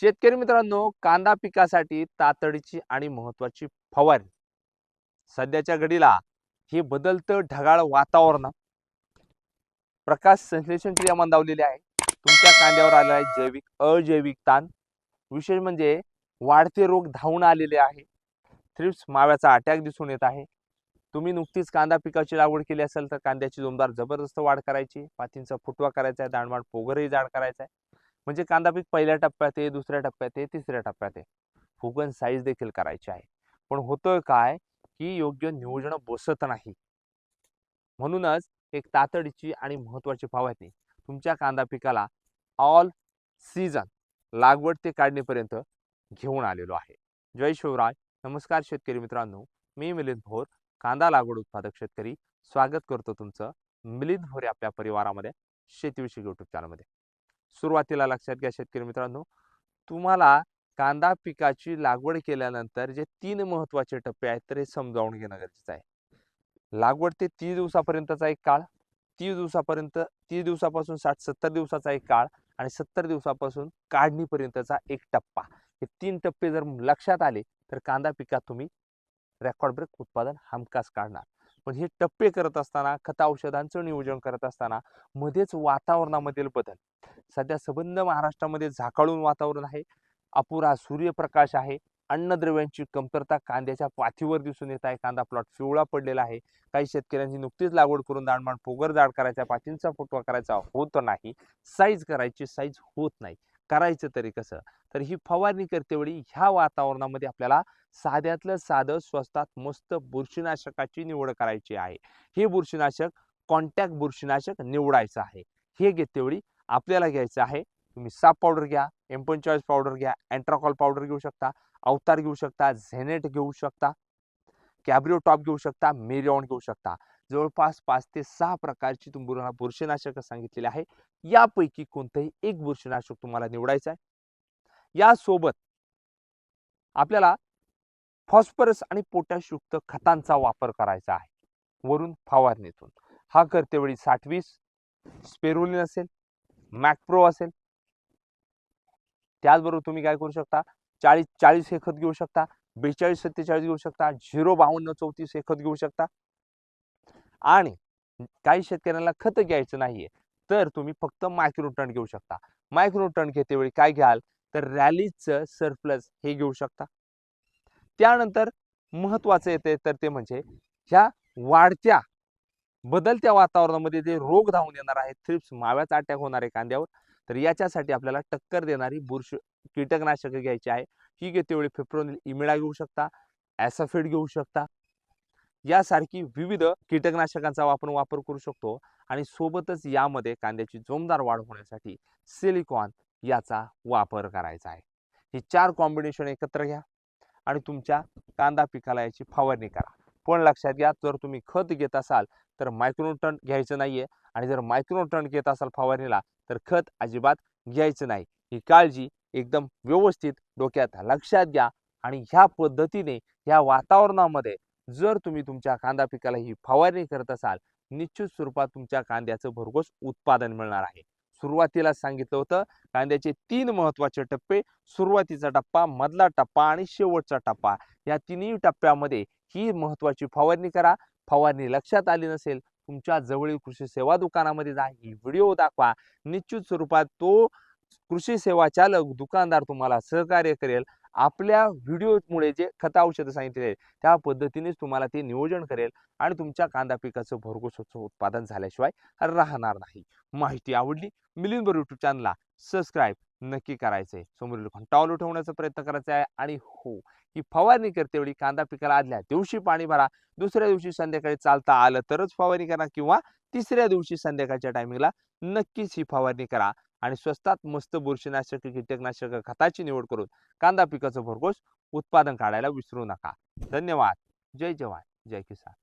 शेतकरी मित्रांनो कांदा पिकासाठी तातडीची आणि महत्वाची फवारणी. सध्याच्या घडीला हे बदलतं ढगाळ वातावरण प्रकाश संश्लेषण क्रिया मंदावलेली आहे. तुमच्या कांद्यावर आलेला आहे जैविक अजैविक ताण. विशेष म्हणजे वाढते रोग धावून आलेले आहे. थ्रिप्स माव्याचा अटॅक दिसून येत आहे. तुम्ही नुकतीच कांदा पिकाची लागवड केली असेल तर कांद्याची जोमदार जबरदस्त वाढ करायची. पातींचा फुटवा करायचा आहे दाणवाण पोगरही जाड करायचा आहे. म्हणजे कांदा पीक पहिल्या टप्प्यात आहे दुसऱ्या टप्प्यात आहे तिसऱ्या टप्प्यात आहे. फुगन साईज देखील करायची आहे. पण होतोय काय की योग्य नियोजन बसत नाही. म्हणूनच एक तातडीची आणि महत्वाची फवारणी तुमच्या कांदा पिकाला ऑल सीझन लागवड ते काढणीपर्यंत घेऊन आलेलो आहे. जय शिवराज नमस्कार शेतकरी मित्रांनो. मी मिलिंद भोर कांदा लागवड उत्पादक शेतकरी. स्वागत करतो तुमचं मिलिंद भोर आपल्या परिवारामध्ये शेतीविषयी युट्यूब चॅनलमध्ये सुरुवातीला लक्षात घ्या शेतकरी मित्रांनो. तुम्हाला कांदा पिकाची लागवड केल्यानंतर जे तीन महत्त्वाचे टप्पे आहेत तर हे समजावून घेणं गरजेचं आहे. लागवड ते तीस दिवसापर्यंतचा एक काळ तीस दिवसापर्यंत तीस दिवसापासून साठ सत्तर दिवसाचा एक काळ आणि सत्तर दिवसापासून काढणीपर्यंतचा एक टप्पा. हे तीन टप्पे जर लक्षात आले तर कांदा पिकात तुम्ही रेकॉर्ड ब्रेक उत्पादन हमखास काढणार. पण हे टप्पे करत असताना खत औषधांचं नियोजन करत असताना मध्येच वातावरणामधील बदल सध्या संबंध महाराष्ट्रामध्ये झाकाळून वातावरण आहे. अपुरा सूर्यप्रकाश आहे. अन्नद्रव्यांची कमतरता कांद्याच्या पाठीवर दिसून येत आहे. कांदा प्लॉट पिवळा पडलेला आहे. काही शेतकऱ्यांची नुकतीच लागवड करून दाणमाण पोगर जाड करायचा पाठींचा फुटवा करायचा होत नाही. साईज करायची साईज होत नाही. करायचं तरी कसं? तर ही फवारणी करतेवेळी ह्या वातावरणामध्ये आपल्याला साध्यातलं साधं स्वस्तात मस्त बुरशीनाशकाची निवड करायची आहे. हे बुरशीनाशक कॉन्टॅक्ट बुरशीनाशक निवडायचं आहे. हे घेतेवेळी आपल्याला घ्यायचं आहे. तुम्ही साप पावडर घ्या एम्पनचॉईस पावडर घ्या अँट्राकॉल पावडर घेऊ शकता अवतार घेऊ शकता झेनेट घेऊ शकता कॅब्रिओ टॉप घेऊ शकता मेरिऑन घेऊ शकता. जवळपास पाच ते सहा प्रकारची तुम्हाला बुरशीनाशक सांगितलेली आहे. यापैकी कोणतंही एक बुरशीनाशक तुम्हाला निवडायचं आहे. यासोबत आपल्याला फॉस्फरस आणि पोटॅश युक्त खतांचा वापर करायचा आहे. वरून फवारणीतून. हा करतेवेळी साठवीस स्पेरुलिन असेल मॅक प्रो असेल. त्याचबरोबर तुम्ही काय करू शकता चाळीस चाळीस हे खत घेऊ शकता बेचाळीस सत्तेचाळीस घेऊ शकता झिरो बावन्न चौतीस हे खत घेऊ शकता. आणि काही शेतकऱ्यांना खत घ्यायचं नाहीये तर तुम्ही फक्त मायक्रोटन घेऊ शकता. मायक्रोटन घेतेवेळी काय घ्याल तर रॅलीचं सरप्लस हे घेऊ शकता. त्यानंतर महत्वाचं येते तर ते म्हणजे ह्या वाढत्या बदलत्या वातावरणामध्ये जे रोग धावून येणार आहे थ्रिप्स माव्याचा अटॅक होणार आहे कांद्यावर तर याच्यासाठी आपल्याला टक्कर देणारी बुरशी कीटकनाशक घ्यायची आहे. ही घेतेवेळी फेप्रोनिल इमिळा घेऊ शकता ॲसाफिड घेऊ शकता. यासारखी विविध कीटकनाशकांचा आपण वापर करू शकतो आणि सोबतच यामध्ये कांद्याची जोमदार वाढ होण्यासाठी सिलिकॉन याचा वापर करायचा आहे. ही चार कॉम्बिनेशन एकत्र घ्या आणि तुमच्या कांदा पिकाला याची फवारणी करा. पण लक्षात घ्या जर तुम्ही खत घेत असाल तर मायक्रोटन घ्यायचं नाहीये आणि जर मायक्रोटन घेत असाल फवारणीला तर खत अजिबात घ्यायचं नाही. ही काळजी एकदम व्यवस्थित डोक्यात लक्षात घ्या आणि ह्या पद्धतीने ह्या वातावरणामध्ये जर तुम्ही तुमच्या कांदा पिकाला ही फवारणी करत असाल निश्चित स्वरूपात तुमच्या कांद्याचं भरघोस उत्पादन मिळणार आहे. सुरुवातीला सांगितलं होतं कांद्याचे तीन महत्त्वाचे टप्पे सुरुवातीचा टप्पा मधला टप्पा आणि शेवटचा टप्पा. या तिन्ही टप्प्यामध्ये ही महत्वाची फवारणी करा. फवारणी लक्षात आली नसेल तुमच्या जवळील कृषी सेवा दुकानामध्ये जा ही व्हिडिओ दाखवा. निश्चित स्वरूपात तो कृषी सेवा चालक दुकानदार तुम्हाला सहकार्य करेल. आपल्या व्हिडिओमुळे जे खत औषधं सांगितले आहेत त्या पद्धतीनेच तुम्हाला ते नियोजन करेल आणि तुमच्या कांदा पिकाचं भरघोस उत्पादन झाल्याशिवाय राहणार नाही. माहिती आवडली? मिलिंद युट्यूब चॅनलला सबस्क्राईब नक्की करायचंय. समोरील घंटावलं ठेवण्याचा प्रयत्न करायचा आहे आणि हो ही फवारणी करते वेळी कांदा पिकाला आदल्या दिवशी पाणी भरा दुसऱ्या दिवशी संध्याकाळी चालता आलं तरच फवारणी करा किंवा तिसऱ्या दिवशी संध्याकाळच्या टायमिंगला नक्कीच ही फवारणी करा. आणि स्वस्तात मस्त बुरशीनाशक कीटकनाशक खताची निवड करून कांदा पिकाचं भरघोस उत्पादन काढायला विसरू नका. धन्यवाद. जय जवान. जय किसान.